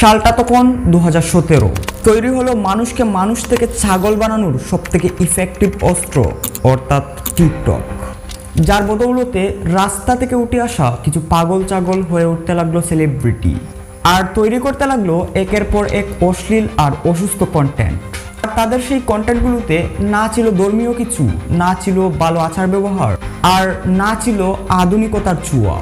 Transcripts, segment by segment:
সালটা তখন দু তৈরি হলো মানুষকে মানুষ থেকে ছাগল বানানোর সব থেকে ইফেক্টিভ অস্ত্র, অর্থাৎ টিকটক। যার বদৌলতে রাস্তা থেকে উঠে আসা কিছু পাগল ছাগল হয়ে উঠতে লাগল সেলিব্রিটি আর তৈরি করতে লাগল একের পর এক অশ্লীল আর অসুস্থ কন্টেন্ট তাদের সেই কন্টেন্টগুলোতে না ছিল ধর্মীয় কিছু, না ছিল ভালো আচার ব্যবহার আর না ছিল আধুনিকতার ছোঁয়া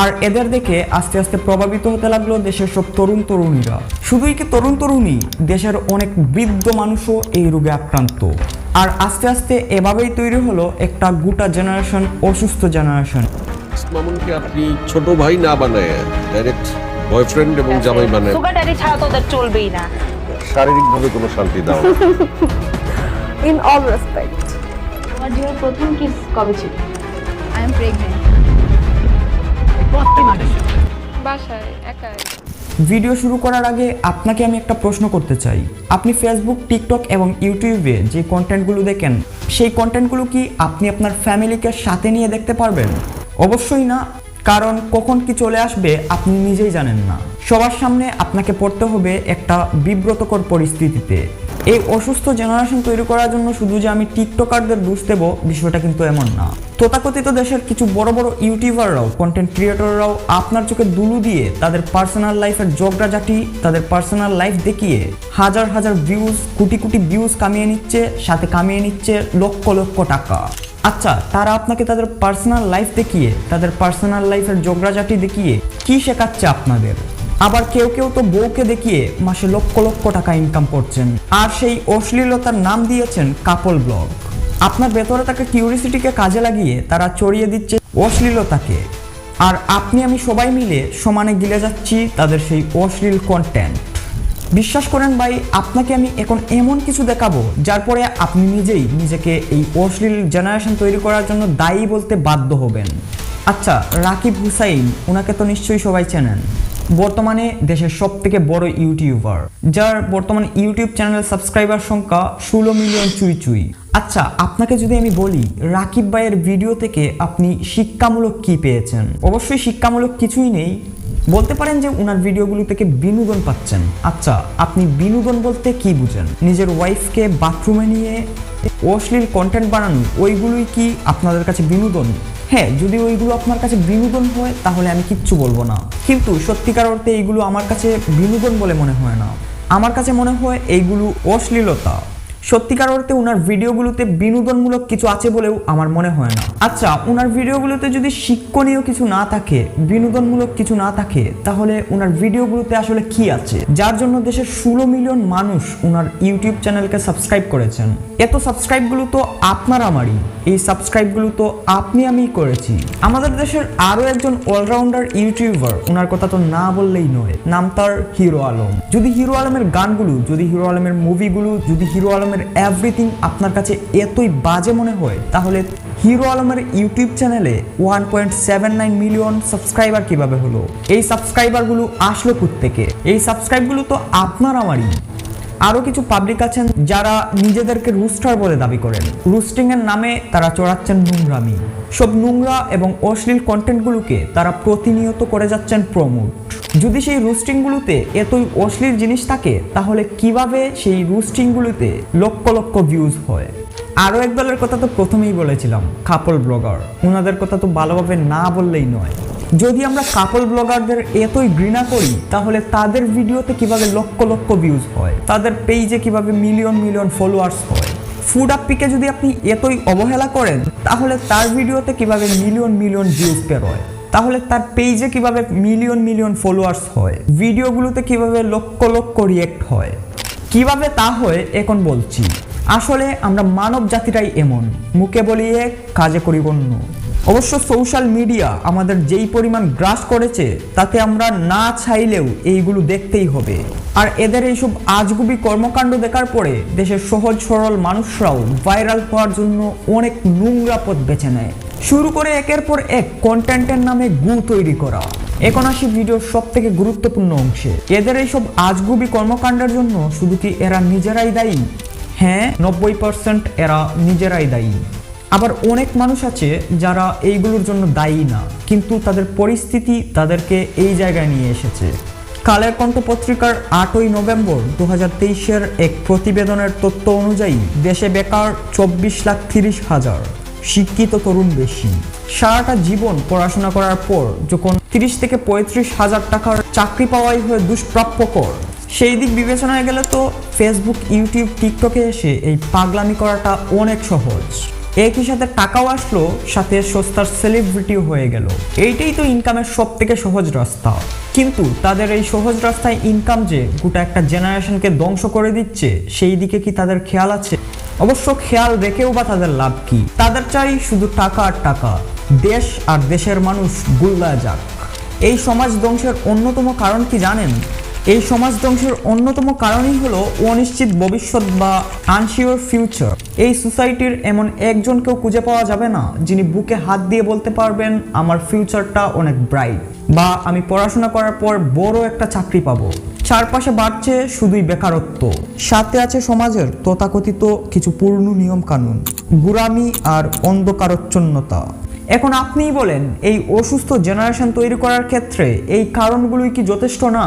আর এদের দেখে আস্তে আস্তে প্রভাবিত হতে লাগল দেশের সব তরুণ তরুণীরা। শুধুই কি তরুণ তরুণী? দেশের অনেক বৃদ্ধ মানুষও এই রোগে আক্রান্ত। আর আস্তে আস্তে এভাবেই তৈরি হলো একটা গোটা জেনারেশন অসুস্থ জেনারেশন মামুনকে আপনি ছোট ভাই না বানায় ডাইরেক্ট বয়ফ্রেন্ড এবং জামাই বানায়। সুগার ড্যাডি ছাড়া তো ওদের চলবেই না। শারীরিকভাবে কোনো শান্তি দাও না। in all respect. আমার জীবনের প্রথম কিস কবে ছিল? Am pregnant. ভিডিও শুরু করার আগে আপনাকে আমি একটা প্রশ্ন করতে চাই। আপনি ফেসবুক টিকটক এবং ইউটিউবে যে কন্টেন্টগুলো দেখেন, সেই কন্টেন্টগুলো কি আপনি আপনার ফ্যামিলিকে সাথে নিয়ে দেখতে পারবেন? অবশ্যই না, কারণ কখন কি চলে আসবে আপনি নিজেই জানেন না। সবার সামনে আপনাকে পড়তে হবে একটা বিব্রতকর পরিস্থিতিতে। এই অসুস্থ জেনারেশন তৈরি করার জন্য শুধু যে আমি টিকটকারদের দোষ দেবো, বিষয়টা কিন্তু এমন না। তথাকথিত দেশের কিছু বড় বড় ইউটিউবাররাও কন্টেন্ট ক্রিয়েটররাও আপনার চোখে দুলু দিয়ে তাদের পার্সোনাল লাইফের জগড়াজাটি তাদের পার্সোনাল লাইফ দেখিয়ে হাজার হাজার ভিউজ কোটি কোটি ভিউজ কামিয়ে নিচ্ছে, সাথে কামিয়ে নিচ্ছে লক্ষ লক্ষ টাকা। আচ্ছা তারা আপনাকে তাদের পার্সোনাল লাইফ দেখিয়ে, তাদের পার্সোনাল লাইফের জগড়াজাটি দেখিয়ে কি শেখাচ্ছে আপনাদের? আবার কেউ কেউ তো বউকে দেখিয়ে মাসে লক্ষ লক্ষ টাকা ইনকাম করছেন। আর সেই অশ্লীলতার নাম দিয়েছেন কাপল ব্লগ। আপনার ভেতরে তাকে কিউরিসিটিকে কাজে লাগিয়ে তারা চড়িয়ে দিচ্ছে অশ্লীলতাকে। আর আপনি আমি সবাই মিলে সমানে গিলে যাচ্ছি তাদের সেই অশ্লীল কন্টেন্ট বিশ্বাস করেন ভাই, আপনাকে আমি এখন এমন কিছু দেখাবো যার পরে আপনি নিজেই নিজেকে এই অশ্লীল জেনারেশন তৈরি করার জন্য দায়ী বলতে বাধ্য হবেন। আচ্ছা রাকিব হুসাইন ওনাকে তো নিশ্চয়ই সবাই চেনেন। বর্তমানে দেশের সব থেকে বড় ইউটিউবার, যার বর্তমান ইউটিউব চ্যানেলের সাবস্ক্রাইবার সংখ্যা ষোলো মিলিয়ন চুই চুই। আচ্ছা আপনাকে যদি আমি বলি, রাকিব ভাইয়ের ভিডিও থেকে আপনি শিক্ষামূলক কি পেয়েছেন? অবশ্যই শিক্ষামূলক কিছুই নেই। বলতে পারেন যে ওনার ভিডিওগুলো থেকে বিনোদন পাচ্ছেন। আচ্ছা আপনি বিনোদন বলতে কি বুঝেন? নিজের ওয়াইফকে বাথরুমে নিয়ে অশ্লীল কন্টেন্ট বানানো, ওইগুলোই কি আপনাদের কাছে বিনোদন? হ্যাঁ যদি ওইগুলো আপনার কাছে বিনোদন হয়, তাহলে আমি কিচ্ছু বলব না। কিন্তু সত্যিকার অর্থে এইগুলো আমার কাছে বিনোদন বলে মনে হয় না। আমার কাছে মনে হয় এইগুলো অশ্লীলতা। সত্যিকার অর্থে ওনার ভিডিওগুলোতে বিনোদনমূলক কিছু আছে বলেও আমার মনে হয় না। আচ্ছা ওনার ভিডিওগুলোতে যদি শিক্ষণীয় কিছু না থাকে, বিনোদনমূলক কিছু না থাকে, তাহলে ওনার ভিডিওগুলোতে আসলে কি আছে? যার জন্য দেশের ষোলো মিলিয়ন মানুষ ওনার ইউটিউব চ্যানেলকে সাবস্ক্রাইব করেছেন। এত সাবস্ক্রাইবগুলো তো আপনার আমারই। এই সাবস্ক্রাইবগুলো তো আপনি আমি করেছি। আমাদের দেশের আরও একজন অলরাউন্ডার ইউটিউবার ওনার কথা তো না বললেই নয়, নাম তার হিরো আলম। যদি হিরো আলমের গানগুলো, যদি হিরো আলমের মুভিগুলো, যদি হিরো আলমের এভরিথিং আপনার কাছে এতই বাজে মনে হয়, তাহলে হিরো আলমের ইউটিউব চ্যানেলে one point seven nine million subscriber কীভাবে হলো? এই সাবস্ক্রাইবারগুলো আসলো থেকে এই সাবস্ক্রাইবগুলো তো আপনার আমারই। আরও কিছু পাবলিক আছেন যারা নিজেদেরকে রুস্টার বলে দাবি করেন। রুস্টিং এর নামে তারা চড়াচ্ছেন নোংরামি। সব নোংরা এবং অশ্লীল কন্টেন্টগুলোকে তারা প্রতিনিয়ত করে যাচ্ছেন প্রমোট যদি সেই রুস্টিংগুলোতে এতই অশ্লীল জিনিস থাকে, তাহলে কীভাবে সেই রুস্টিংগুলোতে লক্ষ লক্ষ ভিউজ হয়? আরও এক দলের কথা তো প্রথমেই বলেছিলাম কাপল ব্লগার ওনাদের কথা তো ভালোভাবে না বললেই নয়। যদি আমরা কাপল ব্লগারদের এতই ঘৃণা করি, তাহলে তাদের ভিডিওতে কীভাবে লক্ষ লক্ষ ভিউজ হয়? তাদের পেজে কীভাবে মিলিয়ন মিলিয়ন ফলোয়ার্স হয়? ফুড আপ্পিকে যদি আপনি এতই অবহেলা করেন, তাহলে তার ভিডিওতে কীভাবে মিলিয়ন মিলিয়ন ভিউজ বেরোয় তাহলে তার পেজে কীভাবে মিলিয়ন মিলিয়ন ফলোয়ার্স হয়? ভিডিওগুলোতে কীভাবে লক্ষ লক্ষ রিয়েক্ট হয়? কীভাবে তা হয়, এখন বলছি। আসলে আমরা মানব জাতিটাই এমন। মুখে বলি এক কাজে করি অন্য অবশ্য সোশ্যাল মিডিয়া আমাদের যেই পরিমাণ গ্রাস করেছে, তাতে আমরা না চাইলেও এইগুলো দেখতেই হবে। আর এদের এইসব আজগুবি কর্মকাণ্ড দেখার পরে দেশের সহজ সরল মানুষরাও ভাইরাল হওয়ার জন্য অনেক নোংরা পথ বেছে নেয়। শুরু করে একের পর এক কন্টেন্টের নামে গু তৈরি করা। এখন আসি ভিডিওর সব থেকে গুরুত্বপূর্ণ অংশে। এদের এইসব আজগুবি কর্মকাণ্ডের জন্য শুধু কি এরা নিজেরাই দায়ী? হ্যাঁ নব্বই পার্সেন্ট এরা নিজেরাই দায়ী। আবার অনেক মানুষ আছে যারা এইগুলোর জন্য দায়ী না, কিন্তু তাদের পরিস্থিতি তাদেরকে এই জায়গায় নিয়ে এসেছে। কালের কণ্ঠ পত্রিকার আটই নভেম্বর দু তেইশের এক প্রতিবেদনের তথ্য অনুযায়ী, দেশে বেকার চব্বিশ লাখ তিরিশ হাজার, শিক্ষিত তরুণ বেশি। সারাটা জীবন পড়াশোনা করার পর যখন তিরিশ থেকে পঁয়ত্রিশ হাজার টাকার চাকরি পাওয়াই হয়ে দুষ্প্রাপ্যকর সেই দিক বিবেচনায় গেলে তো ফেসবুক ইউটিউব টিকটকে এসে এই পাগলামি করাটা অনেক সহজ। একই সাথে টাকাও আসলো, সাথে সস্তার সেলিব্রিটিও হয়ে গেল। এইটাই তো ইনকামের সব থেকে সহজ রাস্তা। কিন্তু তাদের এই সহজ রাস্তায় ইনকাম যে গোটা একটা জেনারেশনকে ধ্বংস করে দিচ্ছে, সেই দিকে কি তাদের খেয়াল আছে? অবশ্য খেয়াল রেখেও বা তাদের লাভ কি? তাদের চাই শুধু টাকা আর টাকা। দেশ আর দেশের মানুষ গুল্লা যাক। এই সমাজ ধ্বংসের অন্যতম কারণ কি জানেন? এই সমাজ ধ্বংসের অন্যতম কারণই হলো অনিশ্চিত ভবিষ্যৎ বা আনসিওর ফিউচার। এই সোসাইটির এমন একজনকেও খুঁজে পাওয়া যাবে না, যিনি বুকে হাত দিয়ে বলতে পারবেন, আমার ফিউচারটা অনেক ব্রাইট বা, আমি পড়াশোনা করার পর বড় একটা চাকরি পাবো চারপাশে বাড়ছে শুধুই বেকারত্ব। সাথে আছে সমাজের তথাকথিত কিছু পূর্ণ নিয়ম কানুন গুরামি আর অন্ধকারচ্ছন্নতা। এখন আপনিই বলেন, এই অসুস্থ জেনারেশন তৈরি করার ক্ষেত্রে এই কারণগুলোই কি যথেষ্ট না?